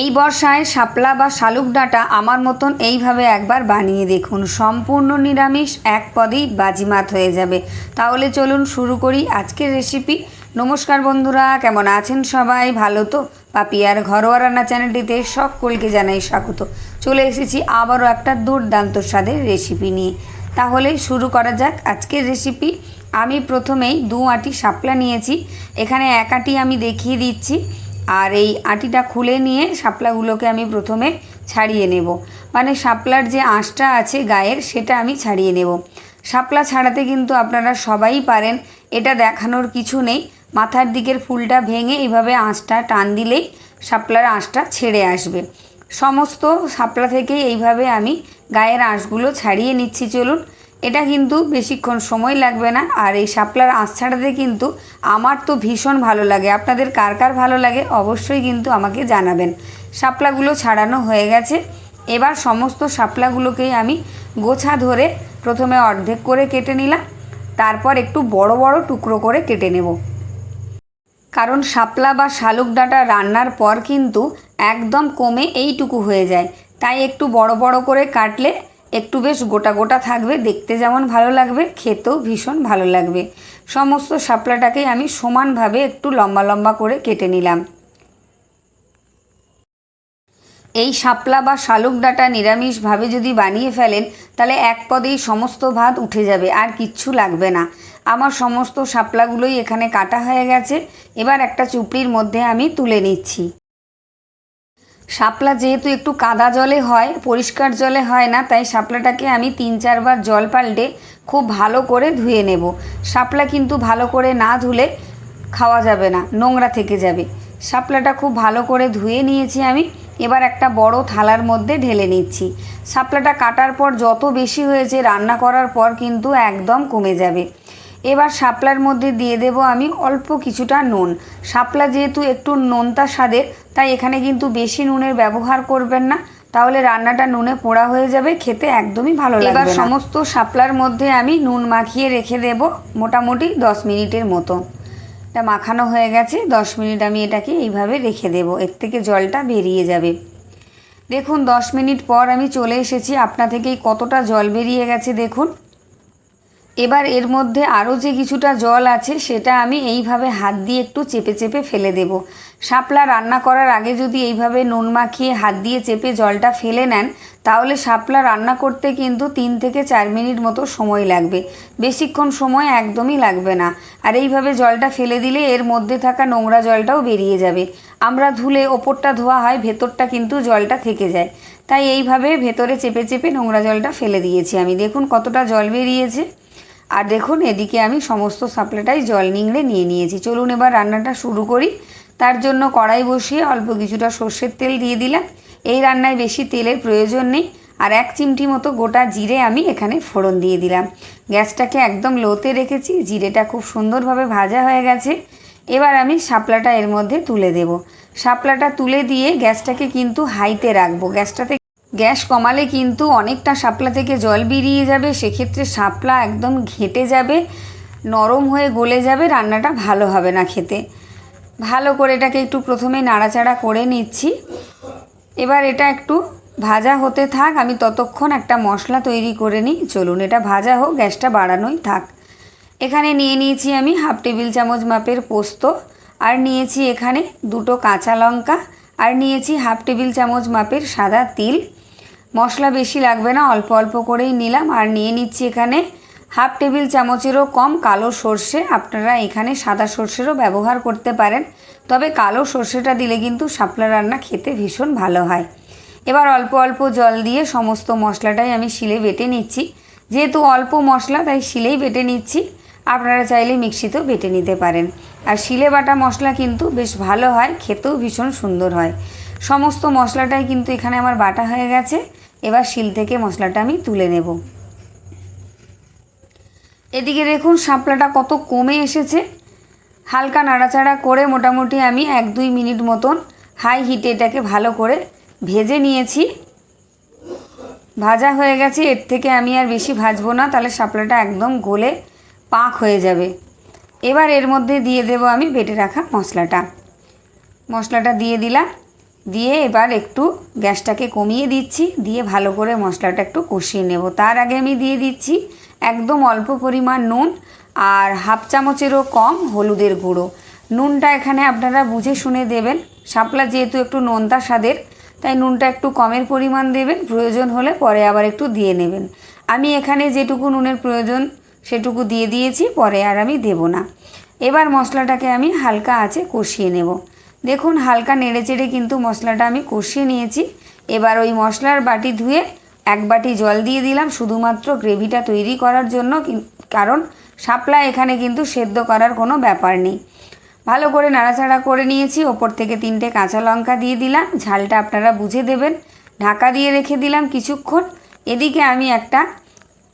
এই বর্ষায় শাপলা বা শালুক ডাঁটা আমার মতন এইভাবে একবার বানিয়ে দেখুন। সম্পূর্ণ নিরামিষ, এক পদেই বাজিমাত হয়ে যাবে। তাহলে চলুন শুরু করি আজকের রেসিপি নমস্কার বন্ধুরা, কেমন আছেন সবাই? ভালো তো? পাপিয়ার ঘরোয়া রান্না চ্যানেলটিতে সকলকে জানাই স্বাগত। চলে এসেছি আবারও একটা দুর্দান্ত স্বাদের রেসিপি নিয়ে। তাহলে শুরু করা যাক আজকের রেসিপি আমি প্রথমেই দু আটি শাপলা নিয়েছি। এখানে এক আটি আমি দেখিয়ে দিচ্ছি। আর এই আটিটা খুলে নিয়ে শাপলাগুলোকে আমি প্রথমে ছাড়িয়ে নেব। মানে শাপলার যে আঁশটা আছে গায়ের, সেটা আমি ছাড়িয়ে নেব। শাপলা ছাড়াতে কিন্তু আপনারা সবাই পারেন। এটা দেখানোর কিছু নেই। মাথার দিকের ফুলটা ভেঙে এইভাবে আঁশটা টান দিলেই শাপলার আঁশটা ছেড়ে আসবে। সমস্ত শাপলা থেকেই এইভাবে আমি গায়ের আঁশগুলো ছাড়িয়ে নিচ্ছি। চলুন এটা কিন্তু বেশিক্ষণ সময় লাগবে না। আর এই শাপলার আঁশ ছাড়াতে কিন্তু আমার তো ভীষণ ভালো লাগে। আপনাদের কার কার ভালো লাগে অবশ্যই কিন্তু আমাকে জানাবেন। শাপলাগুলো ছাড়ানো হয়ে গেছে। এবার সমস্ত শাপলাগুলোকেই আমি গোছা ধরে প্রথমে অর্ধেক করে কেটে নিলাম। তারপর একটু বড় বড় টুকরো করে কেটে নেব। কারণ শাপলা বা শালুক ডাঁটা রান্নার পর কিন্তু একদম কমে এইটুকু হয়ে যায়। তাই একটু বড় বড় করে কাটলে একটু বেশ গোটা গোটা থাকবে, দেখতে যেমন ভালো লাগবে, খেতেও ভীষণ ভালো লাগবে। সমস্ত শাপলাটাকেই আমি সমানভাবে একটু লম্বা লম্বা করে কেটে নিলাম। এই শাপলা বা শালুক ডাঁটা নিরামিষভাবে যদি বানিয়ে ফেলেন, তাহলে এক পদেই সমস্ত ভাত উঠে যাবে, আর কিচ্ছু লাগবে না। আমার সমস্ত শাপলাগুলোই এখানে কাটা হয়ে গেছে। এবার একটা চুপড়ির মধ্যে আমি তুলে নিচ্ছি। শাপলা যেহেতু একটু কাদা জলে হয়, পরিষ্কার জলে হয় না, তাই শাপলাটাকে আমি তিন চারবার জল পাল্টে খুব ভালো করে ধুয়ে নেব। শাপলা কিন্তু ভালো করে না ধুলে খাওয়া যাবে না, নোংরা থেকে যাবে। শাপলাটা খুব ভালো করে ধুয়ে নিয়েছি আমি, এবার একটা বড় থালার মধ্যে ঢেলে নিচ্ছি। শাপলাটা কাটার পর যত বেশি হয়েছে রান্না করার পর কিন্তু একদম কমে যাবে। এবার শাপলার মধ্যে দিয়ে দেব আমি অল্প কিছুটা নুন। শাপলা যেহেতু একটু নোনতা স্বাদের তাই এখানে কিন্তু বেশি নুনের ব্যবহার করবেন না। তাহলে রান্নাটা নুনে পোড়া হয়ে যাবে, খেতে একদমই ভালো লাগবে এবার সমস্ত শাপলার মধ্যে আমি নুন মাখিয়ে রেখে দেব মোটামুটি দশ মিনিটের মতো। এটা মাখানো হয়ে গেছে, দশ মিনিট আমি এটাকে এইভাবে রেখে দেব, এর থেকে জলটা বেরিয়ে যাবে। দেখুন, দশ মিনিট পর আমি চলে এসেছি, আপনা থেকেই কতটা জল বেরিয়ে গেছে দেখুন। এবার এর মধ্যে আরও যে কিছুটা জল আছে, সেটা আমি এইভাবে হাত দিয়ে একটু চেপে চেপে ফেলে দেব। শাপলা রান্না করার আগে যদি এইভাবে নুন মাখিয়ে হাত দিয়ে চেপে জলটা ফেলে নেন, তাহলে শাপলা রান্না করতে কিন্তু তিন থেকে চার মিনিট মতো সময় লাগবে। বেশিক্ষণ সময় একদমই লাগবে না। আর এইভাবে জলটা ফেলে দিলে এর মধ্যে থাকা নোংরা জলটাও বেরিয়ে যাবে। আমরা ধুলে ওপরটা ধোয়া হয়, ভেতরটা কিন্তু জলটা থেকে যায়। তাই এইভাবে ভেতরে চেপে চেপে নোংরা জলটা ফেলে দিয়েছি আমি। দেখুন কতটা জল বেরিয়েছে। আর দেখুন, এদিকে আমি সমস্ত সাপলাটাই জল নিংড়ে নিয়ে নিয়েছি। চলুন এবার রান্নাটা শুরু করি। তার জন্য কড়াই বসিয়ে অল্প কিছুটা সর্ষের তেল দিয়ে দিলাম। এই রান্নায় বেশি তেলের প্রয়োজন নেই। আর এক চিমটি মতো গোটা জিরে আমি এখানে ফোড়ন দিয়ে দিলাম। গ্যাসটাকে একদম লোতে রেখেছি। জিরেটা খুব সুন্দরভাবে ভাজা হয়ে গেছে। এবার আমি শাপলাটা এর মধ্যে তুলে দেব। শাপলাটা তুলে দিয়ে গ্যাসটাকে কিন্তু হাইতে রাখব। গ্যাসটাতে গ্যাস কমালে কিন্তু অনেকটা শাপলা থেকে জল বেরিয়ে যাবে, সেক্ষেত্রে শাপলা একদম ঘেটে যাবে, নরম হয়ে গলে যাবে, রান্নাটা ভালো হবে না খেতে। ভালো করে এটাকে একটু প্রথমে নাড়াচাড়া করে নিচ্ছি। এবার এটা একটু ভাজা হতে থাক, আমি ততক্ষণ একটা মশলা তৈরি করে নিই। চলুন, এটা ভাজা হোক, গ্যাসটা বাড়ানোই থাক। এখানে নিয়ে নিয়েছি আমি হাফ টেবিল চামচ মাপের পোস্ত, আর নিয়েছি এখানে দুটো কাঁচা লঙ্কা, আর নিয়েছি হাফ টেবিল চামচ মাপের সাদা তিল। মশলা বেশি লাগবে না, অল্প অল্প করেই নিলাম। আর নিয়ে নিচ্ছি এখানে হাফ টেবিল চামচেরও কম কালো সর্ষে। আপনারা এখানে সাদা সর্ষেরও ব্যবহার করতে পারেন। তবে কালো সর্ষেটা দিলে কিন্তু শাপলা রান্না খেতে ভীষণ ভালো হয়। এবার অল্প অল্প জল দিয়ে সমস্ত মশলাটাই আমি শিলে বেটে নিচ্ছি। যেহেতু অল্প মশলা, তাই শিলেই বেটে নিচ্ছি। আপনারা চাইলে মিক্সিতেও বেটে নিতে পারেন। আর শিলে বাটা মশলা কিন্তু বেশ ভালো হয়, খেতেও ভীষণ সুন্দর হয়। সমস্ত মশলাটাই কিন্তু এখানে আমার বাটা হয়ে গেছে। এবার শিল থেকে মশলাটা আমি তুলে নেব। এদিকে দেখুন শাপলাটা কত কমে এসেছে। হালকা নাড়াচাড়া করে মোটামুটি আমি এক দুই মিনিট মতন হাই হিটে এটাকে ভালো করে ভেজে নিয়েছি। ভাজা হয়ে গেছে, এর থেকে আমি আর বেশি ভাজবো না, তাহলে শাপলাটা একদম গলে পাক হয়ে যাবে। এবার এর মধ্যে দিয়ে দেব আমি বেটে রাখা মশলাটা। মশলাটা দিয়ে দিলাম। দিয়ে এবার একটু গ্যাসটাকে কমিয়ে দিচ্ছি, দিয়ে ভালো করে মশলাটা একটু কষিয়ে নেব। তার আগে আমি দিয়ে দিচ্ছি একদম অল্প পরিমাণ নুন আর হাফ চামচেরও কম হলুদের গুঁড়ো। নুনটা এখানে আপনারা বুঝে শুনে দেবেন। শাপলা যেহেতু একটু নোনতা স্বাদের, তাই নুনটা একটু কমের পরিমাণ দেবেন, প্রয়োজন হলে পরে আবার একটু দিয়ে নেবেন। আমি এখানে যেটুকু নুনের প্রয়োজন সেটুকু দিয়ে দিয়েছি, পরে আর আমি দেব না। এবার মশলাটাকে আমি হালকা আছে কষিয়ে নেব। দেখুন, হালকা নেড়ে চেড়ে কিন্তু মশলাটা আমি কষিয়ে নিয়েছি। এবার ওই মশলার বাটি ধুয়ে এক বাটি জল দিয়ে দিলাম, শুধুমাত্র গ্রেভিটা তৈরি করার জন্য কারণ শাপলা এখানে কিন্তু সেদ্ধ করার কোনো ব্যাপার নেই। ভালো করে নাড়াচাড়া করে নিয়েছি, ওপর থেকে তিনটে কাঁচা লঙ্কা দিয়ে দিলাম, ঝালটা আপনারা বুঝে দেবেন। ঢাকা দিয়ে রেখে দিলাম কিছুক্ষণ। এদিকে আমি একটা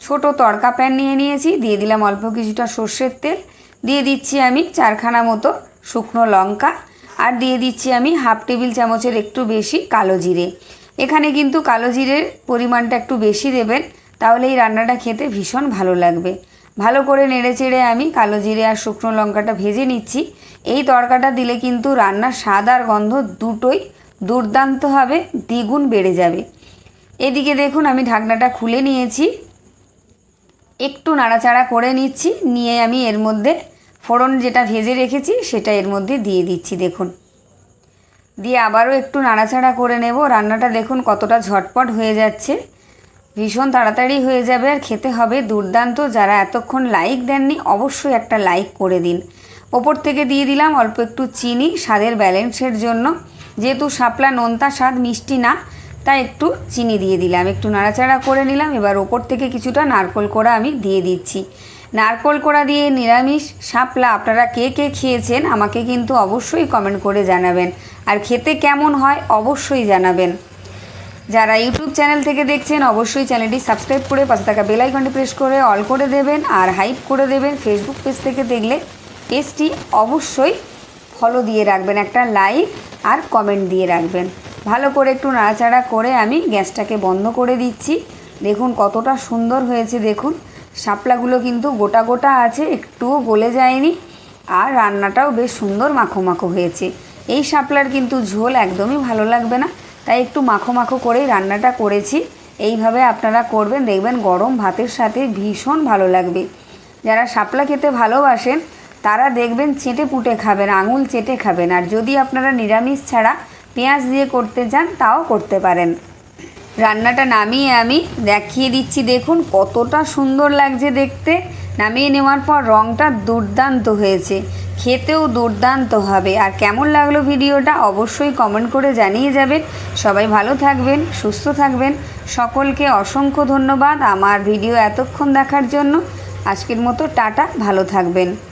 ছোট তড়কা প্যান নিয়ে নিয়েছি, দিয়ে দিলাম অল্প কিছুটা সর্ষের তেল। দিয়ে দিচ্ছি আমি চারখানা মতো শুকনো লঙ্কা। আর দিয়ে দিচ্ছি আমি হাফ টেবিল চামচের একটু বেশি কালো জিরে। এখানে কিন্তু কালো জিরের পরিমাণটা একটু বেশি দেবেন, তাহলে এই রান্নাটা খেতে ভীষণ ভালো লাগবে। ভালো করে নেড়ে চেড়ে আমি কালো জিরে আর শুকনো লঙ্কাটা ভেজে নিচ্ছি। এই তড়কাটা দিলে কিন্তু রান্নার স্বাদ আর গন্ধ দুটোই দুর্দান্ত হবে, দ্বিগুণ বেড়ে যাবে। এদিকে দেখুন আমি ঢাকনাটা খুলে নিয়েছি। একটু নাড়াচাড়া করে নিচ্ছি, নিয়ে আমি এর মধ্যে ফোড়ন যেটা ভেজে রেখেছি, সেটা এর মধ্যে দিয়ে দিচ্ছি, দেখুন। দিয়ে আবারও একটু নাড়াচাড়া করে নেব। রান্নাটা দেখুন কতটা ঝটপট হয়ে যাচ্ছে। ভীষণ তাড়াতাড়ি হয়ে যাবে আর খেতে হবে দুর্দান্ত। যারা এতক্ষণ লাইক দেননি, অবশ্যই একটা লাইক করে দিন। ওপর থেকে দিয়ে দিলাম অল্প একটু চিনি, স্বাদের ব্যালেন্সের জন্য। যেহেতু শাপলা নোনতা স্বাদ মিষ্টি না, তাই একটু চিনি দিয়ে দিলাম। একটু নাড়াচাড়া করে নিলাম। এবার ওপর থেকে কিছুটা নারকোল কোড়া আমি দিয়ে দিচ্ছি। নারকোল কোড়া দিয়ে নিরামিষ শাপলা আপনারা কে কে খেয়েছেন আমাকে কিন্তু অবশ্যই কমেন্ট করে জানাবেন। আর খেতে কেমন হয় অবশ্যই জানাবেন। যারা ইউটিউব চ্যানেল থেকে দেখছেন, অবশ্যই চ্যানেলটি সাবস্ক্রাইব করে পাশে থাকা বেল আইকনটি প্রেস করে অল করে দেবেন আর হাইপ করে দেবেন ফেসবুক পেজ থেকে দেখলে পেজটি অবশ্যই ফলো দিয়ে রাখবেন, একটা লাইক আর কমেন্ট দিয়ে রাখবেন। ভালো করে একটু নাড়াচাড়া করে আমি গ্যাসটাকে বন্ধ করে দিচ্ছি। দেখুন কতটা সুন্দর হয়েছে, দেখুন। শাপলাগুলো কিন্তু গোটা গোটা আছে, একটুও গলে যায়নি। আর রান্নাটাও বেশ সুন্দর মাখো মাখো হয়েছে। এই শাপলার কিন্তু ঝোল একদমই ভালো লাগবে না, তাই একটু মাখো মাখো করেই রান্নাটা করেছি। এইভাবে আপনারা করবেন, দেখবেন গরম ভাতের সাথে ভীষণ ভালো লাগবে। যারা শাপলা খেতে ভালোবাসেন, তারা দেখবেন চেটে পুটে খাবেন, আঙুল চেটে খাবেন। আর যদি আপনারা নিরামিষ ছাড়া পেঁয়াজ দিয়ে করতে চান, তাও করতে পারেন। রান্নাটা নামিয়ে আমি দেখিয়ে দিচ্ছি। দেখুন কতটা সুন্দর লাগছে দেখতে। নামিয়ে নেওয়ার পর রঙটা দুর্দান্ত হয়েছে। খেতেও দুর্দান্ত হবে। আর কেমন লাগল ভিডিওটা অবশ্যই কমেন্ট করে জানিয়ে যাবেন। সবাই ভালো থাকবেন, সুস্থ থাকবেন। সকলকে অসংখ্য ধন্যবাদ আমার ভিডিও এতক্ষণ দেখার জন্য। আজকের মতো টাটা, ভালো থাকবেন।